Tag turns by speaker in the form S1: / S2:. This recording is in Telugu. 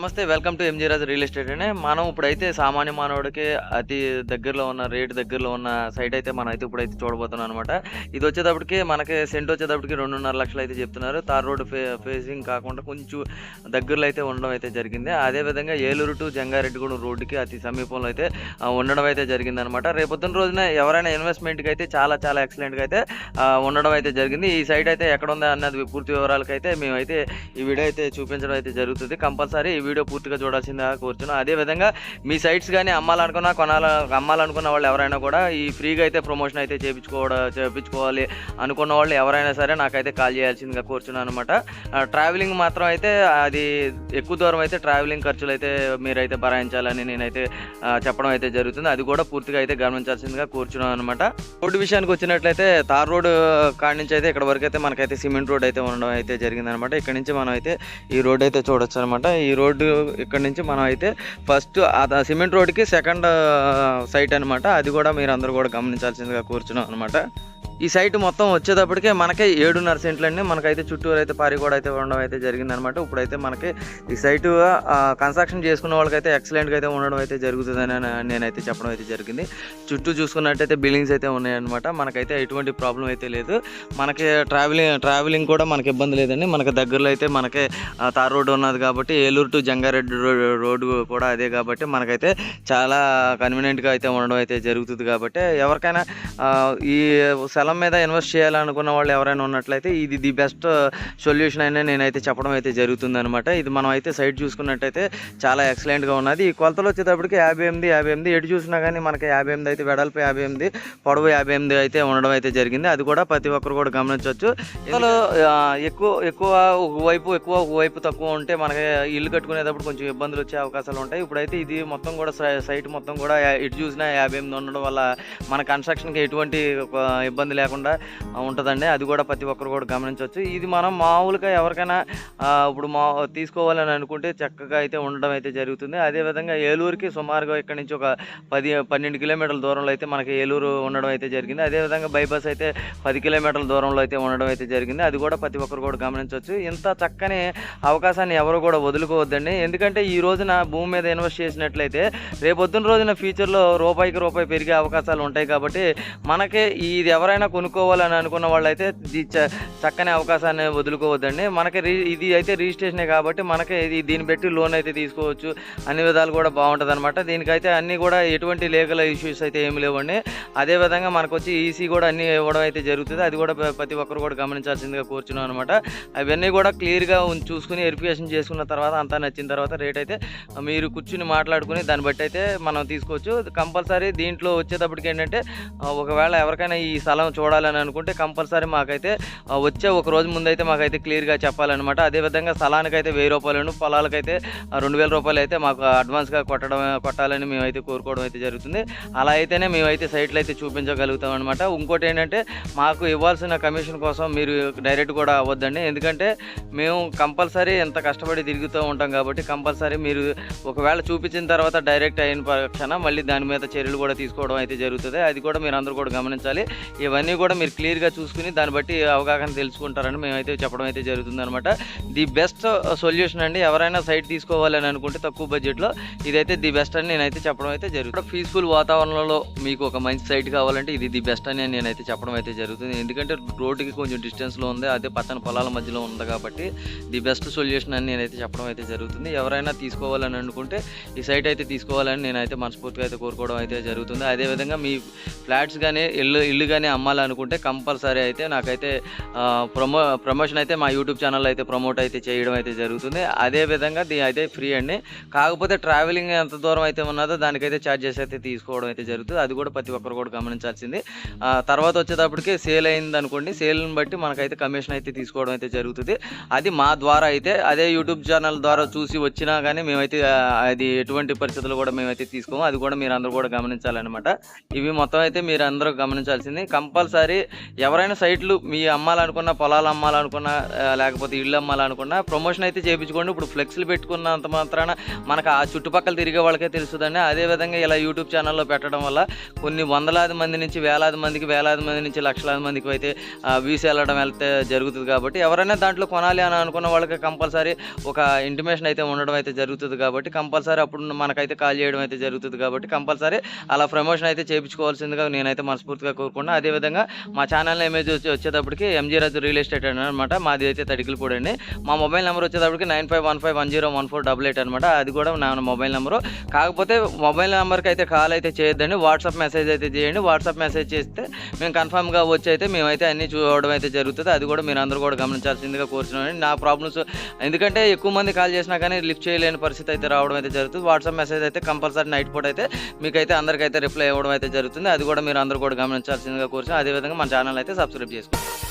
S1: నమస్తే welcome to MG Raju real estate అండి. మనం ఇప్పుడైతే సామాన్య మానవుడికి అతి దగ్గరలో ఉన్న రేటు దగ్గరలో ఉన్న సైట్ అయితే మనం అయితే ఇప్పుడైతే చూడబోతున్నాం అనమాట ఇది వచ్చేటప్పటికి మనకి సెంట్ వచ్చేటప్పటికి రెండున్నర లక్షలు అయితే చెప్తున్నారు. తార్ రోడ్ ఫే ఫేసింగ్ కాకుండా కొంచెం దగ్గరలో అయితే ఉండడం అయితే జరిగింది. అదేవిధంగా ఏలూరు టు జంగారెడ్డిగూడెం రోడ్డుకి అతి సమీపంలో అయితే ఉండడం అయితే జరిగింది అనమాట రేపొద్దున రోజున ఎవరైనా ఇన్వెస్ట్మెంట్కి అయితే చాలా చాలా ఎక్సలెంట్గా అయితే ఉండడం అయితే జరిగింది. ఈ సైట్ అయితే ఎక్కడ ఉందా అన్నది పూర్తి వివరాలకైతే మేమైతే ఈ వీడియో అయితే చూపించడం అయితే జరుగుతుంది. కంపల్సరీ వీడియో పూర్తిగా చూడాల్సిందిగా కోరుతున్నాను అదేవిధంగా మీ సైట్స్ కానీ అమ్మాలనుకున్నా కొనాల అమ్మాలనుకున్న వాళ్ళు ఎవరైనా కూడా ఈ ఫ్రీగా అయితే ప్రమోషన్ అయితే చేయించుకోవడం చేయించుకోవాలి అనుకున్న వాళ్ళు ఎవరైనా సరే నాకైతే కాల్ చేయాల్సిందిగా కోరుచున్నాను అనమాట ట్రావెలింగ్ మాత్రం అయితే అది ఎక్కువ దూరం అయితే ట్రావెలింగ్ ఖర్చులు అయితే మీరైతే భరాయించాలని నేనైతే చెప్పడం అయితే జరుగుతుంది. అది కూడా పూర్తిగా అయితే గమనించాల్సిందిగా కోరుచున్నాను అనమాట రోడ్డు విషయానికి వచ్చినట్లయితే తార్ రోడ్ కాడి నుంచి అయితే ఇక్కడ వరకు అయితే మనకైతే సిమెంట్ రోడ్ అయితే ఉండడం అయితే జరిగిందనమాట ఇక్కడ నుంచి మనం అయితే ఈ రోడ్ అయితే చూడొచ్చు అనమాట ఈ రోడ్ రోడ్డు ఇక్కడ నుంచి మనం అయితే ఫస్ట్ సిమెంట్ రోడ్కి సెకండ్ సైట్ అనమాట అది కూడా మీరు అందరూ కూడా గమనించాల్సిందిగా కూర్చున్నాం అనమాట ఈ సైట్ మొత్తం వచ్చేటప్పటికే మనకే ఏడున్నర సెంట్లు అండి మనకైతే చుట్టూరు అయితే పారి కూడా అయితే ఉండడం అయితే జరిగింది అనమాట ఇప్పుడైతే మనకి ఈ సైటు కన్స్ట్రక్షన్ చేసుకున్న వాళ్ళకైతే ఎక్సలెంట్గా అయితే ఉండడం అయితే జరుగుతుందని అని నేనైతే చెప్పడం అయితే జరిగింది. చుట్టూ చూసుకున్నట్టయితే బిల్డింగ్స్ అయితే ఉన్నాయన్నమాట. మనకైతే ఎటువంటి ప్రాబ్లం అయితే లేదు. మనకి ట్రావెలింగ్ ట్రావెలింగ్ కూడా మనకి ఇబ్బంది లేదండి. మనకి దగ్గరలో అయితే మనకి తార్ రోడ్డు ఉన్నది కాబట్టి ఏలూరు టు జంగారెడ్డి రోడ్డు కూడా అదే కాబట్టి మనకైతే చాలా కన్వీనియంట్గా అయితే ఉండడం అయితే జరుగుతుంది కాబట్టి ఎవరికైనా ఈ ఈ స్థలం మీద ఇన్వెస్ట్ చేయాలనుకున్న వాళ్ళు ఎవరైనా ఉన్నట్లయితే ఇది ది బెస్ట్ సొల్యూషన్ అయినా నేనైతే చెప్పడం అయితే జరుగుతుంది అనమాట ఇది మనం అయితే సైట్ చూసుకున్నట్టయితే చాలా ఎక్సలెంట్గా ఉన్నది. ఈ కొలతలు వచ్చేటప్పటికి యాభై ఎనిమిది యాభై ఎనిమిది ఎటు చూసినా కానీ మనకి యాభై ఎనిమిది అయితే వెడల్పు యాభై ఎనిమిది పొడవు యాభై ఎనిమిది అయితే ఉండడం అయితే జరిగింది. అది కూడా ప్రతి ఒక్కరు కూడా గమనించవచ్చు. ఇందులో ఎక్కువ ఎక్కువ ఒకవైపు ఎక్కువ ఒకవైపు తక్కువ ఉంటే మనకి ఇల్లు కట్టుకునేటప్పుడు కొంచెం ఇబ్బందులు వచ్చే అవకాశాలు ఉంటాయి. ఇప్పుడైతే ఇది మొత్తం కూడా సైట్ మొత్తం కూడా ఎటు చూసినా యాభై ఎనిమిది ఉండడం వల్ల మన కన్స్ట్రక్షన్కి ఎటువంటి ఒక ఇబ్బంది లేకుండా ఉంటుందండి. అది కూడా ప్రతి ఒక్కరు కూడా గమనించవచ్చు. ఇది మనం మామూలుగా ఎవరికైనా ఇప్పుడు మా తీసుకోవాలని అనుకుంటే చక్కగా అయితే ఉండడం అయితే జరుగుతుంది. అదేవిధంగా ఏలూరుకి సుమారుగా ఇక్కడ నుంచి ఒక పది పన్నెండు కిలోమీటర్ల దూరంలో అయితే మనకి ఏలూరు ఉండడం అయితే జరిగింది. అదేవిధంగా బైపాస్ అయితే పది కిలోమీటర్ల దూరంలో అయితే ఉండడం అయితే జరిగింది. అది కూడా ప్రతి ఒక్కరు కూడా గమనించవచ్చు. ఇంత చక్కని అవకాశాన్ని ఎవరు కూడా వదులుకోవద్దండి. ఎందుకంటే ఈ రోజున భూమి మీద ఇన్వెస్ట్ చేసినట్లయితే రేపొద్దున రోజున ఫ్యూచర్లో రూపాయికి రూపాయి పెరిగే అవకాశాలు ఉంటాయి కాబట్టి మనకి ఇది ఎవరైనా కొనుక్కోవాలని అనుకున్న వాళ్ళైతే చ- చక్కని అవకాశాన్ని వదులుకోవద్దండి. మనకి ఇది అయితే రిజిస్ట్రేషనే కాబట్టి మనకి ఇది దీన్ని బట్టి లోన్ అయితే తీసుకోవచ్చు. అన్ని విధాలు కూడా బాగుంటుంది అనమాట దీనికైతే అన్ని కూడా ఎటువంటి లీగల్ ఇష్యూస్ అయితే ఏమి లేవండి. అదేవిధంగా మనకు వచ్చి ఈసీ కూడా అన్ని ఇవ్వడం అయితే జరుగుతుంది. అది కూడా ప్రతి ఒక్కరు కూడా గమనించాల్సిందిగా కోరుచున్నాం అనమాట అవన్నీ కూడా క్లియర్గా చూసుకుని వెరిఫికేషన్ చేసుకున్న తర్వాత అంతా నచ్చిన తర్వాత రేట్ అయితే మీరు కూర్చుని మాట్లాడుకుని దాన్ని బట్టి అయితే మనం తీసుకోవచ్చు. కంపల్సరీ దీంట్లో వచ్చేటప్పటికి ఏంటంటే ఒకవేళ ఎవరికైనా ఈ స్థలం చూడాలని అనుకుంటే కంపల్సరీ మాకైతే వచ్చే ఒక రోజు ముందైతే మాకైతే క్లియర్గా చెప్పాలన్నమాట. అదేవిధంగా స్థలానికైతే వెయ్యి రూపాయలను పొలాలకైతే రెండు వేల రూపాయలు అయితే మాకు అడ్వాన్స్గా కొట్టడం కొట్టాలని మేమైతే కోరుకోవడం అయితే జరుగుతుంది. అలా అయితేనే మేమైతే సైట్లు అయితే చూపించగలుగుతాం అనమాట ఇంకోటి ఏంటంటే మాకు ఇవ్వాల్సిన కమిషన్ కోసం మీరు డైరెక్ట్ కూడా అవ్వద్దండి. ఎందుకంటే మేము కంపల్సరీ ఎంత కష్టపడి తిరుగుతూ ఉంటాం కాబట్టి కంపల్సరీ మీరు ఒకవేళ చూపించిన తర్వాత డైరెక్ట్ అయిన పక్షాన మళ్ళీ దాని మీద చర్యలు కూడా తీసుకోవడం అయితే జరుగుతుంది. అది కూడా మీరు అందరూ కూడా గమనించాలి. ఇవన్నీ కూడా మీరు క్లియర్గా చూసుకుని దాన్ని బట్టి అవగాహన తెలుసుకుంటారని మేమైతే చెప్పడం అయితే జరుగుతుంది అనమాట ది బెస్ట్ సొల్యూషన్ అండి ఎవరైనా సైట్ తీసుకోవాలని అనుకుంటే తక్కువ బడ్జెట్లో ఇదైతే ది బెస్ట్ అని నేనైతే చెప్పడం అయితే జరుగుతుంది. పీస్ఫుల్ వాతావరణంలో మీకు ఒక మంచి సైట్ కావాలంటే ఇది ది బెస్ట్ అని నేనైతే చెప్పడం అయితే జరుగుతుంది. ఎందుకంటే రోడ్డుకి కొంచెం డిస్టెన్స్లో ఉంది అదే పక్కన పొలాల మధ్యలో ఉంది కాబట్టి ది బెస్ట్ సొల్యూషన్ అని నేనైతే చెప్పడం అయితే జరుగుతుంది. ఎవరైనా తీసుకోవాలని అనుకుంటే ఈ సైట్ అయితే తీసుకోవాలని నేనైతే మనస్ఫూర్తిగా అయితే కోరుకోవడం అయితే జరుగుతుంది. అదేవిధంగా మీ ఫ్లాట్స్ కానీ ఇల్లు ఇల్లు కానీ అమ్మాలి అమ్మాలనుకుంటే కంపల్సరీ అయితే నాకైతే ప్రమో ప్రమోషన్ అయితే మా యూట్యూబ్ ఛానల్ అయితే ప్రమోట్ అయితే చేయడం అయితే జరుగుతుంది. అదే విధంగా అయితే ఫ్రీ అండి. కాకపోతే ట్రావెలింగ్ ఎంత దూరం అయితే ఉన్నదో దానికైతే ఛార్జెస్ అయితే తీసుకోవడం అయితే జరుగుతుంది. అది కూడా ప్రతి ఒక్కరు కూడా గమనించాల్సింది. ఆ, తర్వాత వచ్చేటప్పటికి సేల్ అయింది అనుకోండి సేల్ని బట్టి మనకైతే కమిషన్ అయితే తీసుకోవడం అయితే జరుగుతుంది. అది మా ద్వారా అయితే అదే యూట్యూబ్ ఛానల్ ద్వారా చూసి వచ్చినా కానీ మేమైతే అది ఎటువంటి పరిస్థితులు కూడా మేమైతే తీసుకోము. అది కూడా మీరు అందరూ కూడా గమనించాలన్నమాట. ఇవి మొత్తం అయితే మీరు అందరూ గమనించాల్సింది. కంప కంపల్సరీ ఎవరైనా సైట్లు మీ అమ్మాలనుకున్న పొలాలు అమ్మాలనుకున్నా లేకపోతే ఇల్లు అమ్మాలనుకున్నా ప్రమోషన్ అయితే చేయించుకోండి. ఇప్పుడు ఫ్లెక్స్లు పెట్టుకున్నంత మాత్రాన మనకు ఆ చుట్టుపక్కల తిరిగే వాళ్ళకే తెలుస్తుందండి అదేవిధంగా ఇలా యూట్యూబ్ ఛానల్లో పెట్టడం వల్ల కొన్ని వందలాది మంది నుంచి వేలాది మందికి వేలాది మంది నుంచి లక్షలాది మందికి అయితే వ్యూస్ వెళ్ళడం వెళ్తే జరుగుతుంది కాబట్టి ఎవరైనా దాంట్లో కొనాలి అని అనుకున్న వాళ్ళకి కంపల్సరీ ఒక ఇంటిమేషన్ అయితే ఉండడం అయితే జరుగుతుంది కాబట్టి కంపల్సరీ అప్పుడు మనకైతే కాల్ చేయడం అయితే జరుగుతుంది కాబట్టి కంపల్సరీ అలా ప్రమోషన్ అయితే చేయించుకోవాల్సిందిగా నేనైతే మనస్ఫూర్తిగా కోరుకున్నాను అదేవిధంగా మా ఛానల్ ఇమేజ్ వచ్చి వచ్చేటప్పటికి ఎంజీ రాజు రియల్ ఎస్టేట్ అనమాట మాది అయితే తడికిలపూడి అండి మా మొబైల్ నెంబర్ వచ్చేటప్పటికి nine five one five one zero one four double eight అనమాట అది కూడా నా మొబైల్ నెంబరు. కాకపోతే మొబైల్ నెంబర్కి అయితే కాల్ అయితే చేయొద్దండి. వాట్సాప్ మెసేజ్ అయితే చేయండి. వాట్సాప్ మెసేజ్ చేస్తే మేము కన్ఫామ్గా వచ్చి అయితే మేమైతే అన్ని చూడడం అయితే జరుగుతుంది. అది కూడా మీరు అందరూ కూడా గమనించాల్సిందిగా కోరుతున్నాను నా ప్రాబ్లమ్స్ ఎందుకంటే ఎక్కువ మంది కాల్ చేసినా కానీ లిఫ్ట్ చేయలేని పరిస్థితి అయితే రావడం అయితే జరుగుతుంది. వాట్సాప్ మెసేజ్ అయితే కంపల్సరీ నైట్ పూట అయితే మీకైతే అందరికైతే రిప్లై ఇవ్వడం అయితే జరుగుతుంది. అది కూడా మీరు అందరూ కూడా గమనించాల్సిందిగా కోరుతున్నాను అదేవిధంగా మన ఛానల్ అయితే సబ్స్క్రైబ్ చేసుకోండి